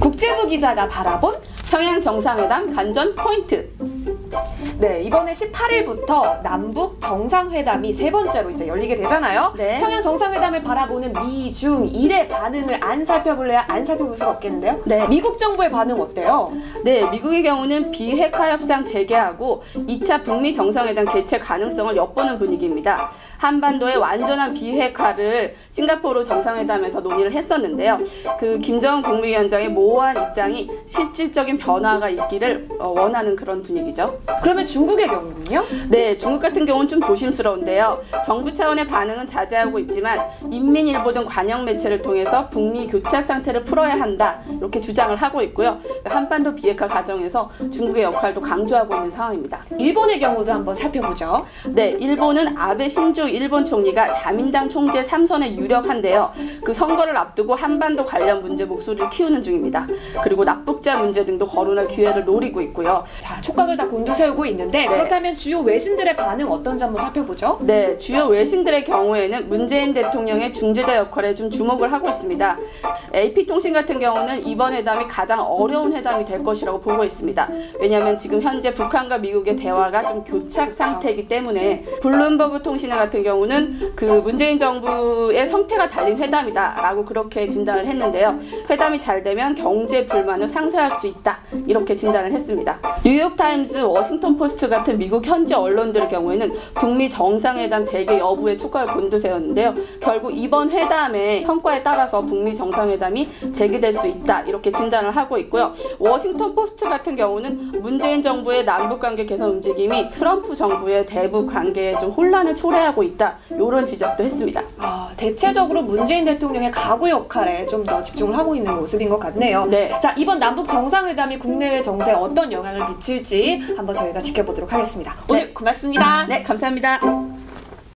국제부 기자가 바라본 평양 정상회담 간전 포인트. 네, 이번에 18일부터 남북 정상회담이 세 번째로 이제 열리게 되잖아요. 네. 평양 정상회담을 바라보는 미 중 일의 반응을 안 살펴볼래야 안 살펴볼 수가 없겠는데요. 네. 미국 정부의 반응 어때요? 네, 미국의 경우는 비핵화 협상 재개하고 2차 북미 정상회담 개최 가능성을 엿보는 분위기입니다. 한반도의 완전한 비핵화를 싱가포르 정상회담에서 논의를 했었는데요. 그 김정은 국무위원장의 모호한 입장이 실질적인 변화가 있기를 어, 원하는 그런 분위기죠. 그러면 중국의 경우는요? 네, 중국 같은 경우는 좀 조심스러운데요. 정부 차원의 반응은 자제하고 있지만 인민일보 등 관영 매체를 통해서 북미 교차 상태를 풀어야 한다 이렇게 주장을 하고 있고요. 한반도 비핵화 과정에서 중국의 역할도 강조하고 있는 상황입니다. 일본의 경우도 한번 살펴보죠. 네, 일본은 아베 신조 일본 총리가 자민당 총재 3선에 유력한데요. 그 선거를 앞두고 한반도 관련 문제 목소리를 키우는 중입니다. 그리고 납북자 문제 등도 거론할 기회를 노리고 있고요. 자, 촉각을 다 곤두세우고 있는데 네. 그렇다면 주요 외신들의 반응 어떤지 한번 살펴보죠. 네, 주요 외신들의 경우에는 문재인 대통령의 중재자 역할에 좀 주목을 하고 있습니다. AP통신 같은 경우는 이번 회담이 가장 어려운 회담이 될 것이라고 보고 있습니다. 왜냐하면 지금 현재 북한과 미국의 대화가 좀 교착 상태이기 때문에 블룸버그 통신회 같은 경우는 그 문재인 정부의 성패가 달린 회담이 다라고 그렇게 진단을 했는데요. 회담이 잘 되면 경제 불만을 상쇄할 수 있다 이렇게 진단을 했습니다. 뉴욕타임즈, 워싱턴 포스트 같은 미국 현지 언론들의 경우에는 북미 정상회담 재개 여부에 촉각을 곤두세웠는데요. 결국 이번 회담의 성과에 따라서 북미 정상회담이 재개될 수 있다 이렇게 진단을 하고 있고요. 워싱턴 포스트 같은 경우는 문재인 정부의 남북 관계 개선 움직임이 트럼프 정부의 대북 관계에 좀 혼란을 초래하고 있다 이런 지적도 했습니다. 아, 대체적으로 문재인 대통령의 가구 역할에 좀 더 집중을 하고 있는 모습인 것 같네요. 네. 자, 이번 남북 정상회담이 국내외 정세에 어떤 영향을 미칠지 한번 저희가 지켜보도록 하겠습니다. 오늘 네. 고맙습니다. 네, 감사합니다.